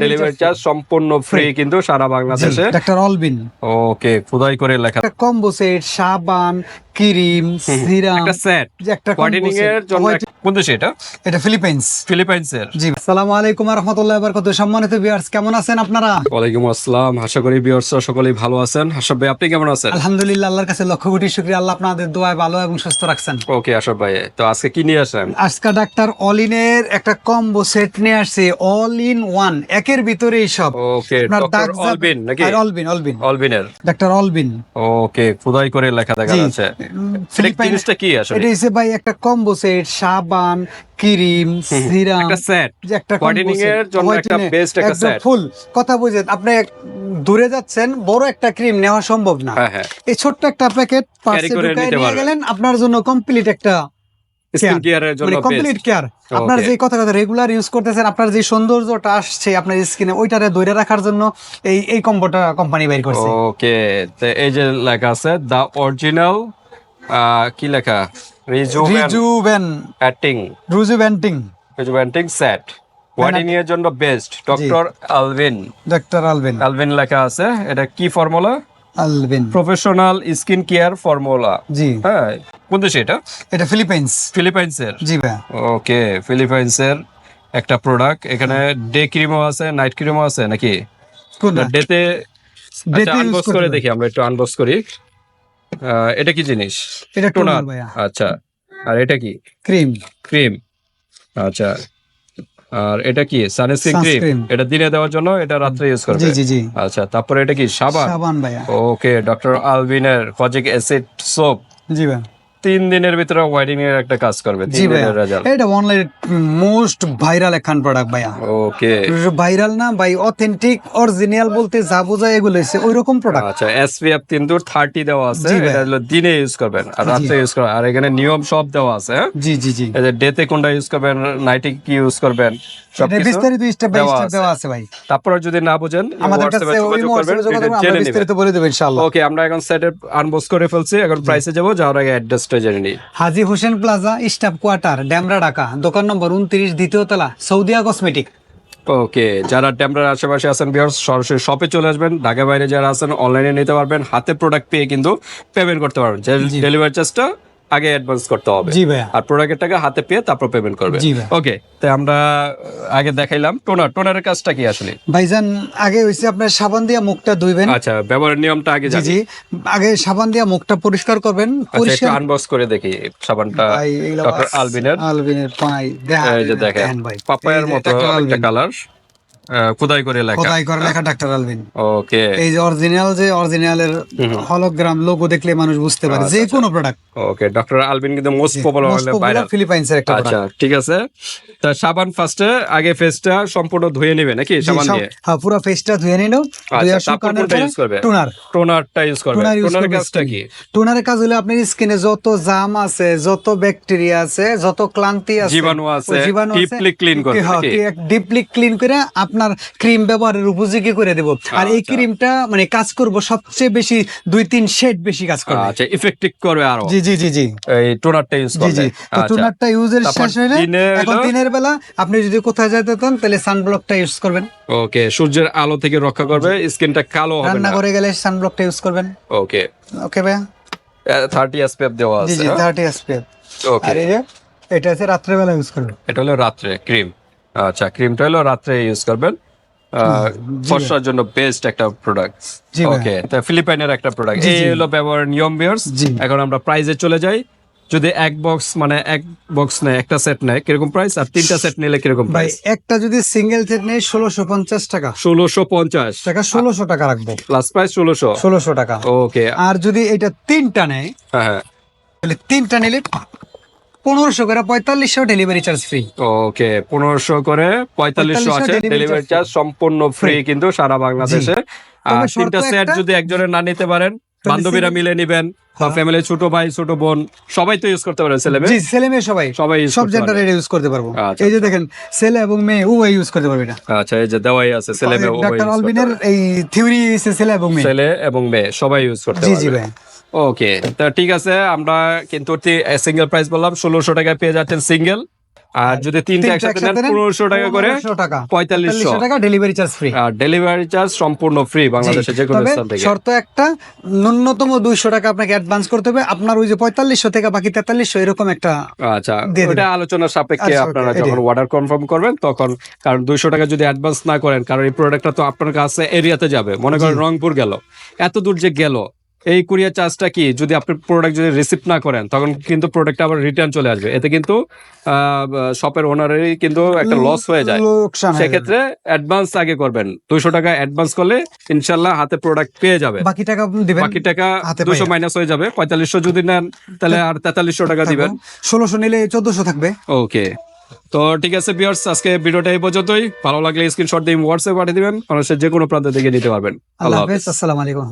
Delivery charge সম্পূর্ণ free কিন্তু সারা বাংলাদেশে। ডাক্তার অলবিন ওকে খোদাই করে লেখা। কম্বো সেট সাবান ক্রিম সিরাম একটা সেট একটা combo এর জন্য কোন দেশে এটা? এটা ফিলিপাইন্স। ফিলিপাইন্স এর জি। আসসালামু আলাইকুম রহমতুল্লাহ কত সম্মানিত ভিউয়ার্স কেমন আছেন আপনারা? ওয়ালাইকুম আসসালাম। আশা করি ভিউয়ার্স সকলেই ভালো আছেন। হাসব ভাই আপনি কেমন আছেন? আলহামদুলিল্লাহ আল্লাহর কাছে লক্ষ কোটি শুকরিয়া। আল্লাহ আপনাদের দোয়ায় ভালো এবং সুস্থ রাখছেন। ওকে আশব ভাই তো আজকে কি নিয়ে আসেন? আজকে ডাক্তার অলিনের একটা কম্বো সেট নিয়ে আসছে। অল ইন ওয়ান একের ভিতরেই সব। ওকে ডক্টর অলবিন নাকি? আর অলবিন অলবিন অলবিনের ডাক্তার অলবিন ওকে খোদাই করে লেখা দেখা যাচ্ছে। এটা কি আসলে? এটা ভাই একটা কম্বো সেট সাবান ক্রিম সিরাম একটা সেট একটা এর জন্য একটা বেস্ট একটা সেট ফুল কথা বুঝেন আপনি দূরে যাচ্ছেন বড় একটা ক্রিম নেওয়া সম্ভব না। হ্যাঁ হ্যাঁ। এই ছোট্ট একটা প্যাকেট পার্সে ঢুকায় নিয়ে গেলেন আপনার জন্য কমপ্লিট একটা মানে কমপ্লিট কেয়ার আপনার Okay. যে কথা কথা রেগুলার ইউজ করতেছেন আপনার যে সৌন্দর্যটা আসছে আপনার স্কিনে ওইটারে ধরে রাখার জন্য এই এই কম্বোটা কোম্পানি বের করছে। ওকে এই যে লেখা আছে দা অরিজিনাল কি লেখা? রিজুভেন অ্যাটিং রুজুভেন্টিং রিজুভেন্টিং সেট হোয়াইটেনিং এর জন্য বেস্ট ডক্টর আলভিন ডাক্তার আলবেন আলভিন লেখা আছে। এটা কি formula Alben professional skin care formula জি। হ্যাঁ কোন দেশে এটা? এটা ফিলিপাইন্স ফিলিপাইন্স এর জি ভাই ওকে ফিলিপাইন্স এর একটা প্রোডাক্ট এখানে ডে ক্রিমও আছে নাইট ক্রিমও আছে নাকি? ডেতে use আনবক্স করে দেখি আমরা একটু আনবক্স করি। এটা কি জিনিস? এটা টোনার। আচ্ছা। আর এটা কি? ক্রিম। ক্রিম। আচ্ছা। আর এটা কি? Sunscreen cream. এটা দিনে দেওয়ার জন্য? এটা রাত্রে ইউজ করবে? জি জি জি। আচ্ছা। তারপরে এটা কি? সাবান? সাবান ভাইয়া। ওকে ডক্টর আলভিনের ফজিক অ্যাসিড সোপ। জি ভাই তিন দিনের ভিতরে হোয়াইটিং এর একটা কাজ করবে জি ভাইয়া। এটা অনলাইন মোস্ট ভাইরাল একখান প্রোডাক্ট ভাইয়া। ওকে ভাইরাল না ভাই অথেন্টিক অরিজিনাল বলতে যা বোঝায় এগুলো হচ্ছে ওই রকম প্রোডাক্ট আচ্ছা এসপিএফ তিনটুর থার্টি দেওয়া আছে এটা হলো দিনে ইউজ করবেন আর রাত্রে ইউজ করবেন আর এখানে নিয়ম সব দেওয়া আছে হ্যাঁ? জি জি জি। এই যে ডেতে কোনটা ইউজ করবেন নাইটে কি ইউজ করবেন সবকিছু বিস্তারিত স্টেপ বাই স্টেপ। দেওয়া আছে ভাই। তারপরে যদি না বুঝেন আমাদের কাছে ওই করবেন বিস্তারিত বলে দেবো ইনশাআল্লাহ। ওকে আমরা এখন সেটের আনবক্স করে ফেলছি এখন প্রাইসে যাব যাওয়ার আগে অ্যাড্রেসটা জেনে নিই Haji Hossain plaza staff quarter Demra Dhaka. দোকান নম্বর উনত্রিশ দ্বিতীয় তলা সৌদিয়া কসমেটিক। ওকে যারা ড্যামরার আশেপাশে আছেন বিহার সরাসরি শপে চলে আসবেন। ঢাকা বাইরে যারা আছেন অনলাইনে নিতে পারবেন। হাতে প্রোডাক্ট পেয়ে কিন্তু পেমেন্ট করতে পারবেন। ডেলিভারি চার্জটা আগে অ্যাডভান্স করতে হবে। জি ভাইয়া। আর প্রোডাক্টের টাকা হাতে পেয়ে তারপর পেমেন্ট করবে। জি ভাই। ওকে তাই আমরা আগে দেখাইলাম। টোনার টোনারের কাজটা কি আসলে? ভাইজান আগে হইছে আপনার সাবান দিয়া মুখটা ধুইবেন। আচ্ছা ব্যবহারের নিয়মটা আগে জি জানি। জি। আগে সাবান দিয়া মুখটা পরিষ্কার করবেন। আচ্ছা একটু পরিষ্কার আনবক্স করে দেখি সাবানটা ভাই, ডক্টর আলবিনের আলবিনের পাই এই যে দেখেন ভাই। পাপায়ার মতো একটা কালার খোদাই করে লেখা। খোদাই করে লেখা ডাক্তার আলবিন ওকে এই যে অরিজিনাল যে অরিজিনালের হলোগ্রাম লোগো দেখলে মানুষ বুঝতে পারে যে কোনো প্রোডাক্ট ওকে ডক্টর আলবিন কিন্তু মোস্ট পপুলার ভাইরাল ফিলিপাইন্সের একটা আচ্ছা ঠিক আছে। তা সাবান ফার্স্টে আগে ফেসটা সম্পূর্ণ ধুয়ে নেবে নাকি সাবান দিয়ে? হ্যাঁ পুরো ফেসটা ধুয়ে নিল ধুয়ে আচ্ছা শুকানোর পরে টোনার। টোনারটা ইউজ করবে। টোনারের কাজটা কি? টোনারের কাজ হলো আপনার স্কিনে যত জাম আছে যত ব্যাকটেরিয়া আছে যত ক্লান্তি আছে জীবাণু আছে, deeply clean করবে নাকি? ডিপলি ক্লিন করে আপনার ক্রিম ব্যবহারের উপযোগী করে দেব। আর এই আচ্ছা। ক্রিমটা মানে কাজ করব সবচেয়ে বেশি দুই তিন শেড বেশি কাজ করবে। আচ্ছা ইফেক্টিভ করবে আরও। জি জি জি জি। এই টোনারটা ইউজ জি করবে। জি তো আচ্ছা। টোনারটা ইউজের শেষ হইলে এখন দিনের বেলা আপনি যদি কোথায় যেতে চান তাহলে সানব্লকটা ইউজ করবেন। ওকে সূর্যের আলো থেকে রক্ষা করবে স্কিনটা কালো হবে রান্না করে গেলে সানব্লকটা ইউজ করবেন। ওকে। ওকে ভাইয়া? থার্টি এসপিএফ দেওয়া আছে জি থার্টি এসপিএফ ওকে। আর এটা হচ্ছে রাত্রেবেলা ইউজ করবেন। এটা হলো রাত্রে ক্রিম আচ্ছা ক্রিম হলো রাত্রে ইউজ করবেন। ফর্সার জন্য বেস্ট একটা প্রোডাক্ট ওকে তা ফিলিপাইনের একটা প্রোডাক্ট এই হলো ব্যবহার নিয়ম বিয়ার্স। এখন আমরা প্রাইজে চলে যাই। যদি এক বক্স মানে এক বক্স নেয় একটা সেট নেয় কীরকম প্রাইস আর তিনটা সেট নিলে কীরকম প্রাইস একটা যদি সিঙ্গেল সেট নেই ষোলোশো পঞ্চাশ টাকা। ষোলোশো পঞ্চাশ। টাকা ষোলোশো টাকা রাখব। প্লাস প্রাইস ষোলোশো। ষোলোশো টাকা। ওকে আর যদি এটা তিনটা নেয় হ্যাঁ হ্যাঁ। তাহলে তিনটা নিলে পনেরোশো করে পঁয়তাল্লিশশো ডেলিভারি চার্জ ফ্রি ওকে পনেরোশো করে পঁয়তাল্লিশশো আছে ডেলিভারি চার্জ সম্পূর্ণ ফ্রি কিন্তু সারা বাংলাদেশে। আর তিনটা সেট যদি একজনের না নিতে পারেন বান্ধবীরা মিলে নিবেন ফ্যামিলি ছোট ভাই ছোট বোন সবাই তো ইউজ করতে পারেন ছেলে মেয়ে। জি ছেলে মেয়ে সবাই। সবাই সব করতে জেন্ডার পারবে। ইউজ করতে পারব। আচ্ছা, এই যে দেখেন ছেলে এবং মেয়ে উভয় ইউজ করতে পারবে না আচ্ছা এই যে দেওয়াই আছে ছেলে মেয়ে উভয় use অলবিনের এই থিওরি ছেলে এবং মেয়ে। ছেলে এবং মেয়ে সবাই ইউজ করতে জি জি ভাই। ওকে তা ঠিক আছে আমরা কিন্তু সিঙ্গেল প্রাইস বললাম ষোলোশো টাকায় পেয়ে যাচ্ছেন সিঙ্গেল আর যদি তিনটা একসাথে নেন পনেরোশো টাকা করে 1500 টাকা। পঁয়তাল্লিশশো। টাকা ডেলিভারি চার্জ ফ্রি আর ডেলিভারি চার্জ সম্পূর্ণ ফ্রি বাংলাদেশে যে কোনো স্থান থেকে। শর্ত একটা ন্যূনতম দুইশো টাকা আপনাকে অ্যাডভান্স করতে হবে। আপনার ওই যে পঁয়তাল্লিশশো থেকে বাকি তেতাল্লিশশো এরকম একটা আচ্ছা। ওটা আলোচনার সাপেক্ষে আচ্ছা, আপনারা যখন অর্ডার কনফার্ম করবেন তখন কারণ দুইশো টাকা যদি অ্যাডভান্স না করেন কারণ এই প্রোডাক্টটা তো আপনার কাছে এরিয়াতে যাবে। মনে করেন রংপুর গেল। এত দূর যে গেল এই কুরিয়ার চার্জটা কি? যদি আপনি প্রোডাক্ট যদি রিসিভ না করেন তখন কিন্তু প্রোডাক্ট আবার রিটার্ন চলে আসবে। এতে কিন্তু শপের ওনারেরই কিন্তু একটা লস হয়ে যায়। সেক্ষেত্রে অ্যাডভান্স আগে করবেন। দুইশো টাকা অ্যাডভান্স করলে ইনশাল্লাহ হাতে প্রোডাক্ট পেয়ে যাবে। বাকি টাকা দিবেন বাকি টাকা দুশো। মাইনাস হয়ে যাবে। পঁয়তাল্লিশশো যদি নেন তাহলে আর তেতাল্লিশশো টাকা দিবেন। ষোলোশো নিলে চোদ্দশো থাকবে। ওকে। তো ঠিক আছে বিয়ার্স আজকে ভিডিওটা এই পর্যন্তই। ভালো লাগলে স্ক্রিনশট দিয়ে হোয়াটসঅ্যাপ পাঠিয়ে দিবেন। মানুষের যে কোনো প্রান্ত থেকে নিতে পারবেন। আল্লাহ হাফেজ। আসসালামু আলাইকুম